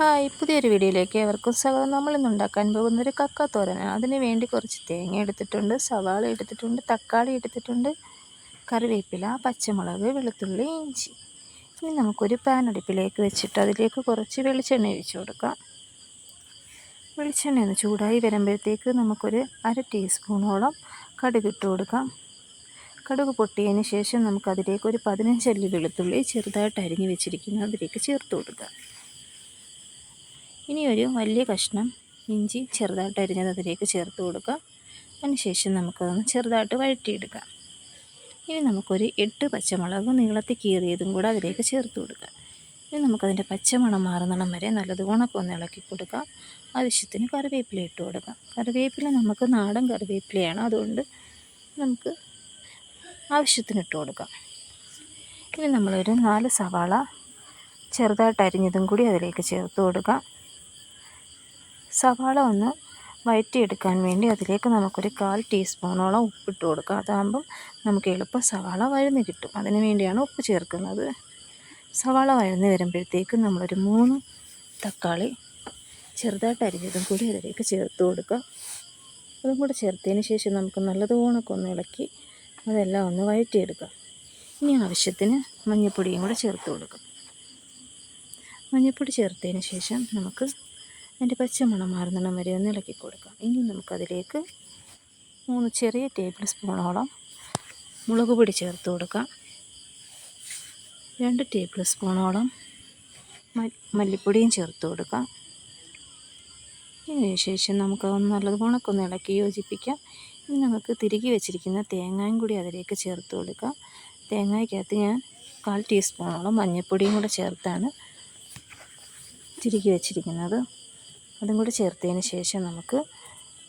Hi പുതിയൊരു വീഡിയോയിലേക്ക് ഏവർക്കും സ്വാഗതം. നമ്മൾ ഇന്ന് ഉണ്ടാക്കാൻ പോകുന്ന ഒരു കക്കാത്തോരനാണ് അതിന് വേണ്ടി കുറച്ച് തേങ്ങ എടുത്തിട്ടുണ്ട് സവാള എടുത്തിട്ടുണ്ട് തക്കാളി എടുത്തിട്ടുണ്ട് കറിവേപ്പില പച്ചമുളക് വെളുത്തുള്ളി ഇഞ്ചി. ഇനി നമുക്കൊരു പാൻ അടുപ്പിലേക്ക് വെച്ചിട്ട് അതിലേക്ക് കുറച്ച് വെളിച്ചെണ്ണ ഒഴിച്ചു കൊടുക്കാം. വെളിച്ചെണ്ണ ഒന്ന് ചൂടായി വരുമ്പോഴത്തേക്ക് നമുക്കൊരു അര ടീസ്പൂണോളം കടുക് ഇട്ട് കൊടുക്കാം. കടുക് പൊട്ടിയതിന് ശേഷം നമുക്കതിലേക്ക് ഒരു പതിനഞ്ചല്ലി വെളുത്തുള്ളി ചെറുതായിട്ട് അരിഞ്ഞ് വെച്ചിരിക്കുന്നത് അതിലേക്ക് ചേർത്ത് കൊടുക്കാം. ഇനി ഒരു വലിയ കഷ്ണം ഇഞ്ചി ചെറുതായിട്ട് അരിഞ്ഞത് അതിലേക്ക് ചേർത്ത് കൊടുക്കുക. അതിനുശേഷം നമുക്കതൊന്ന് ചെറുതായിട്ട് വഴറ്റിയെടുക്കാം. ഇനി നമുക്കൊരു എട്ട് പച്ചമുളക് നീളത്തിൽ കീറിയതും കൂടെ അതിലേക്ക് ചേർത്ത് കൊടുക്കാം ഇനി നമുക്കതിന്റെ പച്ചമണം മാറുന്നിടം വരെ നല്ലത് ഉണക്കൊന്ന് ഇളക്കി കൊടുക്കാം. ആവശ്യത്തിന് കറിവേപ്പില ഇട്ട് കൊടുക്കാം. കറിവേപ്പില നമുക്ക് നാടൻ കറിവേപ്പിലയാണ്. അതുകൊണ്ട് നമുക്ക് ആവശ്യത്തിന് ഇട്ട് കൊടുക്കാം. ഇനി നമ്മളൊരു നാല് സവാള ചെറുതായിട്ട് അരിഞ്ഞതും കൂടി അതിലേക്ക് ചേർത്ത് കൊടുക്കാം. സവാള ഒന്ന് വഴറ്റിയെടുക്കാൻ വേണ്ടി അതിലേക്ക് നമുക്കൊരു കാൽ ടീസ്പൂണോളം ഉപ്പിട്ട് കൊടുക്കുക അതാകുമ്പം നമുക്ക് എളുപ്പം സവാള വഴന്ന് കിട്ടും. അതിന് വേണ്ടിയാണ് ഉപ്പ് ചേർക്കുന്നത്. സവാള വഴന്ന് വരുമ്പോഴത്തേക്ക് നമ്മളൊരു മൂന്ന് തക്കാളി ചെറുതായിട്ട് അരിഞ്ഞതും കൂടി അതിലേക്ക് ചേർത്ത് കൊടുക്കുക. അതും കൂടെ ചേർത്തതിന് ശേഷം നമുക്ക് നല്ലതുപോണൊക്കെ ഒന്ന് ഇളക്കി അതെല്ലാം ഒന്ന് വഴറ്റിയെടുക്കാം ഇനി ആവശ്യത്തിന് മഞ്ഞൾപ്പൊടിയും കൂടെ ചേർത്ത് കൊടുക്കും. മഞ്ഞൾപ്പൊടി ചേർത്തതിന് ശേഷം നമുക്ക് അതിന്റെ പച്ചമണം മാറുന്നിടം വരെ ഒന്ന് ഇളക്കി കൊടുക്കാം. ഇനി നമുക്കതിലേക്ക് മൂന്ന് ചെറിയ ടേബിൾ സ്പൂണോളം മുളക് പൊടി ചേർത്ത് കൊടുക്കാം. രണ്ട് ടേബിൾ സ്പൂണോളം മല്ലിപ്പൊടിയും ചേർത്ത് കൊടുക്കാം. ഇതിന് ശേഷം നമുക്ക് നല്ലത് ഉണക്കൊന്ന് ഇളക്കി യോജിപ്പിക്കാം. ഇനി നമുക്ക് തിരികെ വെച്ചിരിക്കുന്ന തേങ്ങയും കൂടി അതിലേക്ക് ചേർത്ത് കൊടുക്കാം. തേങ്ങയ്ക്കകത്ത് ഞാൻ കാൽ ടീസ്പൂണോളം മഞ്ഞൾപ്പൊടിയും കൂടെ ചേർത്താണ് തിരികെ വെച്ചിരിക്കുന്നത്. അതും കൂടി ചേർത്തതിന് ശേഷം നമുക്ക്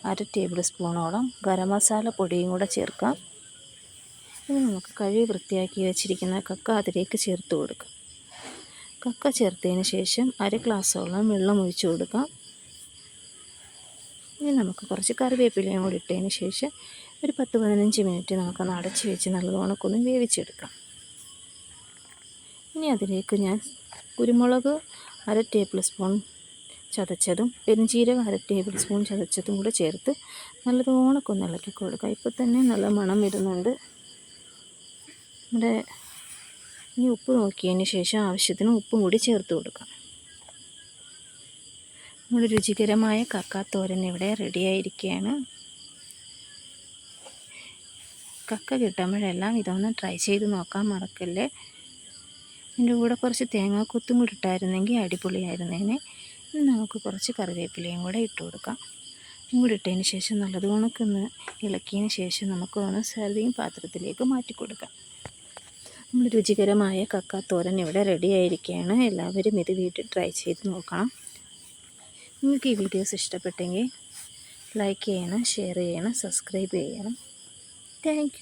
അര ടേബിൾ സ്പൂണോളം ഗരം മസാല പൊടിയും കൂടെ ചേർക്കാം. ഇനി നമുക്ക് കഴുകി വൃത്തിയാക്കി വെച്ചിരിക്കുന്ന കക്ക അതിലേക്ക് ചേർത്ത് കൊടുക്കാം. കക്ക ചേർത്തതിന് ശേഷം അര ഗ്ലാസ്സോളം വെള്ളം ഒഴിച്ചു കൊടുക്കാം. ഇനി നമുക്ക് കുറച്ച് കറിവേപ്പിലയും കൂടി ഇട്ടതിന് ശേഷം ഒരു പത്ത് പതിനഞ്ച് മിനിറ്റ് നമുക്കൊന്ന് അടച്ചു വെച്ച് നല്ലതോണക്കൊന്ന് വേവിച്ചെടുക്കാം. ഇനി അതിലേക്ക് ഞാൻ കുരുമുളക് അര ടേബിൾ സ്പൂൺ ചതച്ചതും പെരുംജീരകം അര ടേബിൾ സ്പൂൺ ചതച്ചതും കൂടെ ചേർത്ത് നല്ലതുപോലെ ഇളക്കി കൊടുക്കുക. ഇപ്പോൾ തന്നെ നല്ല മണം വരുന്നുണ്ട്. നമ്മുടെ ഇനി ഉപ്പ് നോക്കിയതിന് ശേഷം ആവശ്യത്തിന് ഉപ്പും കൂടി ചേർത്ത് കൊടുക്കാം. നമ്മുടെ രുചികരമായ കക്കാത്തോരൻ ഇവിടെ റെഡിയായിരിക്കുകയാണ് കക്ക കിട്ടുമ്പോഴെല്ലാം ഇതൊന്ന് ട്രൈ ചെയ്ത് നോക്കാൻ മറക്കല്ലേ? എന്റെ കൂടെ കുറച്ച് തേങ്ങാക്കൊത്തും കൂടി ഇട്ടായിരുന്നെങ്കിൽ അടിപൊളിയായിരുന്നേനെ. നമുക്ക് കുറച്ച് കറിവേപ്പിലയും കൂടെ ഇട്ട് കൊടുക്കാം. ഇങ്ങോട്ട് ഇട്ടതിന് ശേഷം നല്ലത് ഉണക്കൊന്ന് ഇളക്കിയതിന് ശേഷം നമുക്ക് ഒന്ന് സെർവിങ് പാത്രത്തിലേക്ക് മാറ്റി കൊടുക്കാം. നമ്മൾ രുചികരമായ കക്കാത്തോരൻ ഇവിടെ റെഡി ആയിരിക്കുകയാണ്. എല്ലാവരും ഇത് വീട്ടിൽ ട്രൈ ചെയ്ത് നോക്കണം. നിങ്ങൾക്ക് ഈ വീഡിയോസ് ഇഷ്ടപ്പെട്ടെങ്കിൽ ലൈക്ക് ചെയ്യണം ഷെയർ ചെയ്യണം സബ്സ്ക്രൈബ് ചെയ്യണം. താങ്ക്